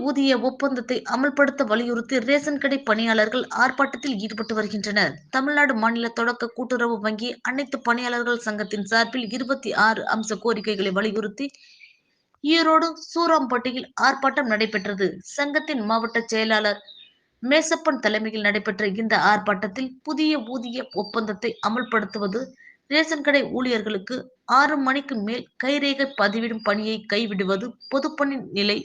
ஊதிய ஒப்பந்தத்தை அமல்படுத்த வலியுறுத்தி ரேஷன் கடை பணியாளர்கள் ஆர்ப்பாட்டத்தில் ஈடுபட்டு வருகின்றனர். தமிழ்நாடு மாநில தொடக்க கூட்டுறவு வங்கி அனைத்து பணியாளர்கள் சங்கத்தின் சார்பில் இருபத்தி ஆறு அம்ச கோரிக்கைகளை வலியுறுத்தி ஈரோடு சூராம்பட்டியில் ஆர்ப்பாட்டம் நடைபெற்றது. சங்கத்தின் மாவட்ட செயலாளர் மேசப்பன் தலைமையில் நடைபெற்ற இந்த ஆர்ப்பாட்டத்தில் புதிய ஊதிய ஒப்பந்தத்தை அமல்படுத்துவது ரேஷன் கடை ஊழியர்களுக்கு ஆறு மணிக்கு மேல் கைரேகை பதிவிடும் பணியை கைவிடுவது பொதுப்பணி நிலை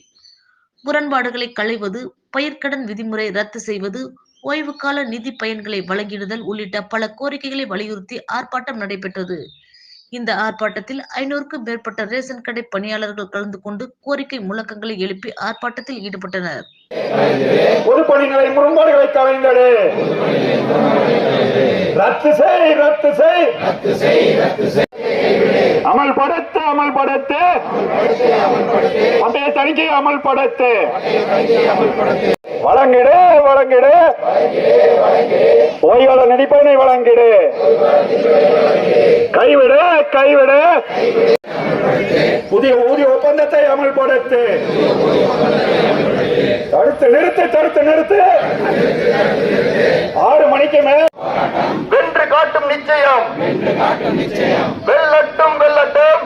முரண்பாடுகளை களைவது பயிர்க்கடன் விதிமுறை ரத்து செய்வது ஓய்வு கால நிதி பயன்களை வழங்கிடுதல் உள்ளிட்ட பல கோரிக்கைகளை வலியுறுத்தி ஆர்ப்பாட்டம் நடைபெற்றது. இந்த ஆர்ப்பாட்டத்தில் ஐநூறுக்கும் மேற்பட்ட ரேஷன் கடை பணியாளர்கள் கலந்து கொண்டு கோரிக்கை முழக்கங்களை எழுப்பி ஆர்ப்பாட்டத்தில் ஈடுபட்டனர். பொதுப்பணிகளை முரண்பாடுகளை கலைந்தடு ரத்து செய் ரத்து செய். அமல்படுத்து. அமல்படுத்து. பட்டய தணிக்கை அமல்படுத்து. வழங்கிடு வழங்கிடு. ஓய்வாளர் நடிப்பதனை வழங்கிடு. கைவிடு கைவிடு. புதிய ஊதிய ஒப்பந்தத்தை அமல்படுத்து. தடுத்து நிறுத்து தடுத்து நிறுத்து. ஆறு மணிக்கு மேல். வென்று காட்டும் நிச்சயம் வெல்லட்டும் வெல்லட்டும்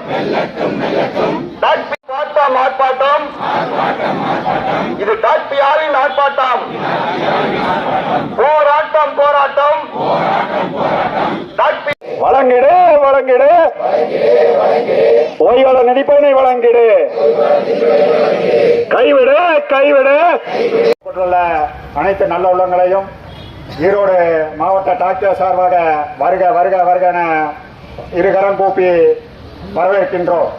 டாக்பி ஆர்ப்பாட்டம் ஆர்ப்பாட்டம் இது டாக்பியாரின் ஆர்ப்பாட்டம்? போராட்டம் போராட்டம். வழங்கிடு வழங்கிடு. ஓய்வாளர் நிதிப்பயனை வழங்கிடு. கைவிடு கைவிடு. அனைத்து நல்ல உள்ளங்களையும் ஈரோடு மாவட்ட டாக்டர் சார்பாக வருக வருக வருக என இருகரம் கூப்பி வரவேற்கின்றோம்.